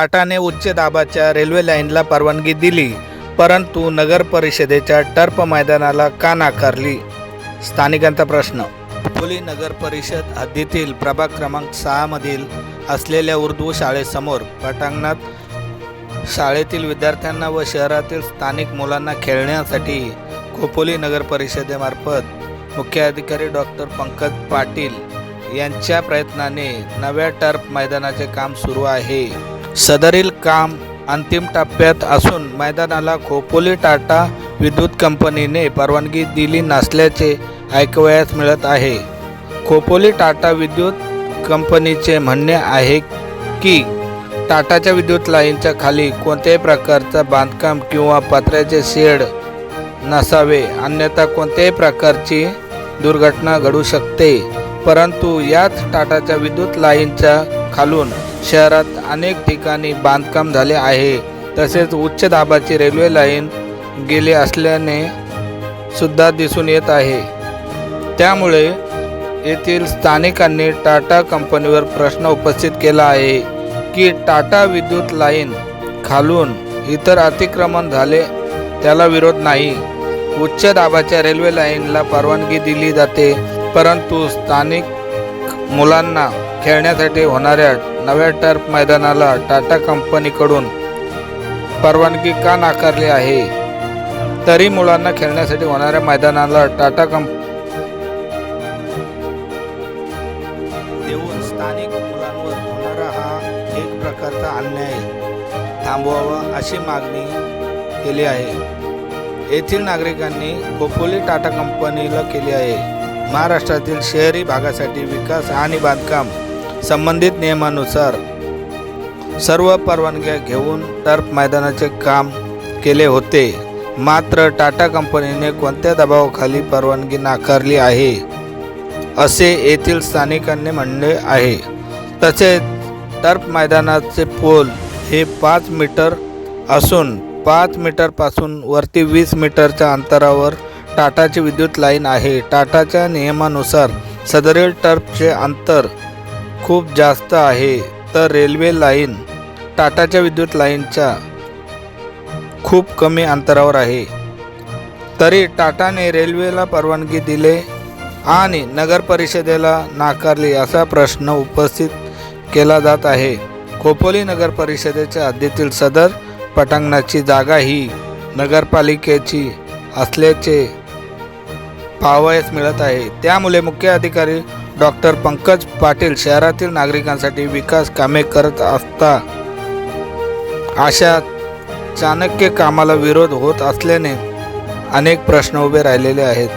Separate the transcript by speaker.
Speaker 1: टाटाने उच्च दाबाच्या रेल्वे लाईनला परवानगी दिली परंतु नगर परिषदेच्या टर्फ मैदानाला का नाकारली स्थानिकांचा प्रश्न खोली नगर परिषद हद्दीतील प्रभाग क्रमांक सहामधील असलेल्या उर्दू शाळेसमोर पटांगणात शाळेतील विद्यार्थ्यांना व शहरातील स्थानिक मुलांना खेळण्यासाठी खोपोली नगर परिषदेमार्फत मुख्याधिकारी डॉक्टर पंकज पाटील यांच्या प्रयत्नाने नव्या टर्फ मैदानाचे काम सुरू आहे. सदरील काम अंतिम टप्प्यात असून मैदानाला खोपोली टाटा विद्युत कंपनीने परवानगी दिली नसल्याचे ऐकवयास मिळत आहे. खोपोली टाटा विद्युत कंपनीचे म्हणणे आहे की टाटाच्या विद्युत लाईनच्या खाली कोणत्याही प्रकारचं बांधकाम किंवा पत्र्याचे शेड नसावे अन्यथा कोणत्याही प्रकारची दुर्घटना घडू शकते. परंतु याच टाटाच्या विद्युत लाईनच्या खालून शहरात अनेक ठिकाणी बांधकाम झाले आहे. तसेच उच्च दाबाची रेल्वे लाईन गेली असल्याने सुद्धा दिसून येत आहे. त्यामुळे येथील स्थानिकांनी टाटा कंपनीवर प्रश्न उपस्थित केला आहे की टाटा विद्युत लाईन खालून इतर अतिक्रमण झाले त्याला विरोध नाही. उच्च दाबाच्या रेल्वे लाईनला परवानगी दिली जाते परंतु स्थानिक मुलांना खेळण्यासाठी होणाऱ्या नव्या टर्फ मैदानाला टाटा कंपनीकडून परवानगी का नाकारली आहे? तरी मुलांना खेळण्यासाठी होणाऱ्या मैदानाला टाटा कंप देऊन स्थानिक मुलांवर होणारा हा एक प्रकारचा अन्याय थांबवावा अशी मागणी केली आहे. येथील नागरिकांनी खोपोली टाटा कंपनीला केली आहे. महाराष्ट्रातील शहरी भागासाठी विकास आणि बांधकाम संबंधित नियमानुसार सर्व परवानग्या घेऊन टर्फ मैदानाचे काम केले होते. मात्र टाटा कंपनीने कोणत्या दबावाखाली परवानगी नाकारली आहे असे येथील स्थानिकांनी म्हणले आहे. तसेच टर्फ मैदानाचे पोल हे पाच मीटर असून पाच मीटरपासून वरती वीस मीटरच्या अंतरावर टाटाची विद्युत लाईन आहे. टाटाच्या नियमानुसार सदरील टर्फचे अंतर खूप जास्त आहे तर रेल्वे लाईन टाटाच्या विद्युत लाईनच्या खूप कमी अंतरावर आहे. तरी टाटाने रेल्वेला परवानगी दिले आणि नगर परिषदेला नाकारली असा प्रश्न उपस्थित केला जात आहे. खोपोली नगर परिषदेच्या हद्दीतील सदर पटांगणाची जागा ही नगरपालिकेची असल्याचे पाहावयास मिळत आहे. त्यामुळे मुख्य अधिकारी डॉक्टर पंकज पाटील शहरातील नागरिकांसाठी विकास कामे करत असता अशा चाणक्य कामाला विरोध होत असल्याने अनेक प्रश्न उभे राहिलेले आहेत.